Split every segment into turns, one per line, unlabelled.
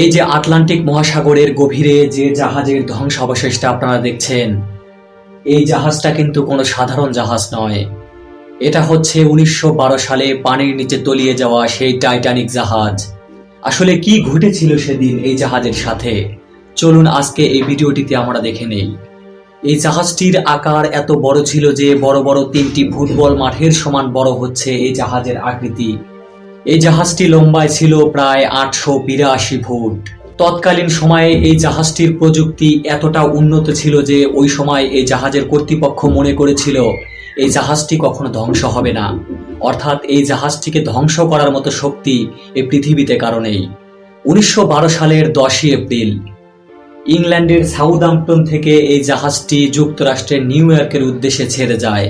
এই যে আটলান্টিক মহাসাগরের গভীরে যে জাহাজের ধ্বংসাবশেষটা আপনারা দেখছেন, এই জাহাজটা কিন্তু কোনো সাধারণ জাহাজ নয়। এটা হচ্ছে উনিশশো বারো সালে পানির নিচে তলিয়ে যাওয়া সেই টাইটানিক জাহাজ। আসলে কি ঘটেছিল সেদিন এই জাহাজের সাথে? চলুন আজকে এই ভিডিওটিতে আমরা দেখে নেই। এই জাহাজটির আকার এত বড় ছিল যে বড় বড় তিনটি ফুটবল মাঠের সমান বড় হচ্ছে এই জাহাজের আকৃতি। এই জাহাজটি লম্বায় ছিল প্রায় আটশো বিরাশি ফুট। তৎকালীন সময়ে এই জাহাজটির প্রযুক্তি এতটা উন্নত ছিল যে ওই সময় এই জাহাজের কর্তৃপক্ষ মনে করেছিল, এই জাহাজটি কখনো ধ্বংস হবে না। অর্থাৎ এই জাহাজটিকে ধ্বংস করার মতো শক্তি এই পৃথিবীতে কারণেই উনিশশো বারো সালের দশই এপ্রিল, ইংল্যান্ডের সাউদাম্পটন থেকে এই জাহাজটি যুক্তরাষ্ট্রের নিউ ইয়র্কের উদ্দেশ্যে ছেড়ে যায়।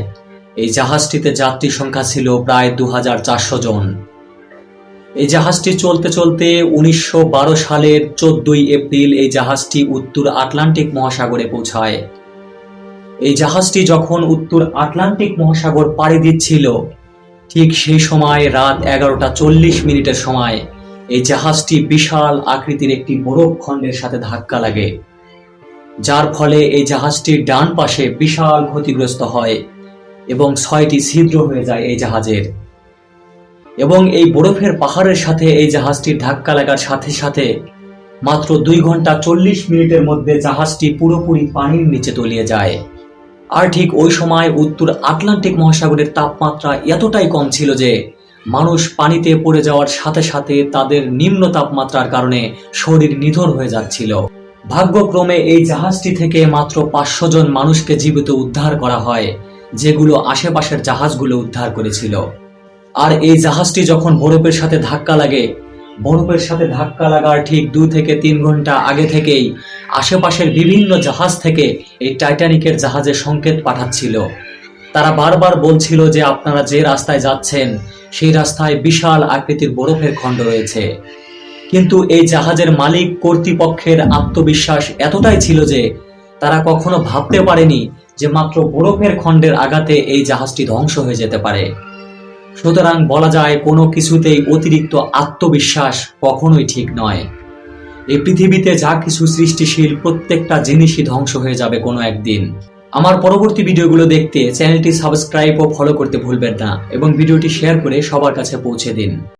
এই জাহাজটিতে যাত্রী সংখ্যা ছিল প্রায় দু হাজার চারশো জন। এই জাহাজটি চলতে চলতে উনিশশো বারো সালের চোদ্দই এপ্রিল এই জাহাজটি উত্তর আটলান্টিক মহাসাগরে পৌঁছায়। এই জাহাজটি যখন উত্তর আটলান্টিক মহাসাগর পাড়ি দিচ্ছিল, ঠিক সেই সময় রাত এগারোটা চল্লিশ মিনিটের সময় এই জাহাজটি বিশাল আকৃতির একটি বরফ খণ্ডের সাথে ধাক্কা লাগে, যার ফলে এই জাহাজটির ডান পাশে বিশাল ক্ষতিগ্রস্ত হয় এবং ছয়টি ছিদ্র হয়ে যায় এই জাহাজের। এবং এই বরফের পাহাড়ের সাথে এই জাহাজটির ধাক্কা লাগার সাথে সাথে মাত্র দুই ঘণ্টা চল্লিশ মিনিটের মধ্যে জাহাজটি পুরোপুরি পানির নিচে তলিয়ে যায়। আর ঠিক ওই সময় উত্তর আটলান্টিক মহাসাগরের তাপমাত্রা এতটাই কম ছিল যে মানুষ পানিতে পড়ে যাওয়ার সাথে সাথে তাদের নিম্ন তাপমাত্রার কারণে শরীর নিধন হয়ে যাচ্ছিল। ভাগ্যক্রমে এই জাহাজটি থেকে মাত্র পাঁচশো জন মানুষকে জীবিত উদ্ধার করা হয়, যেগুলো আশেপাশের জাহাজগুলো উদ্ধার করেছিল। আর এই জাহাজটি যখন বরফের সাথে ধাক্কা লাগে, বরফের সাথে ধাক্কা লাগার ঠিক দু থেকে তিন ঘণ্টা আগে থেকেই আশেপাশের বিভিন্ন জাহাজ থেকে এই টাইটানিকের জাহাজে সংকেত পাঠাচ্ছিল। তারা বারবার বলছিল যে আপনারা যে রাস্তায় যাচ্ছেন, সেই রাস্তায় বিশাল আকৃতির বরফের খণ্ড রয়েছে। কিন্তু এই জাহাজের মালিক কর্তৃপক্ষের আত্মবিশ্বাস এতটাই ছিল যে তারা কখনো ভাবতে পারেনি যে মাত্র বরফের খণ্ডের আঘাতে এই জাহাজটি ধ্বংস হয়ে যেতে পারে। সুতরাং বলা যায়, কোনো কিছুতেই অতিরিক্ত আত্মবিশ্বাস কখনোই ঠিক নয়। এই পৃথিবীতে যা কিছু সৃষ্টিশীল, প্রত্যেকটা জিনিসই ধ্বংস হয়ে যাবে কোনো একদিন। আমার পরবর্তী ভিডিওগুলো দেখতে চ্যানেলটি সাবস্ক্রাইব ও ফলো করতে ভুলবেন না এবং ভিডিওটি শেয়ার করে সবার কাছে পৌঁছে দিন।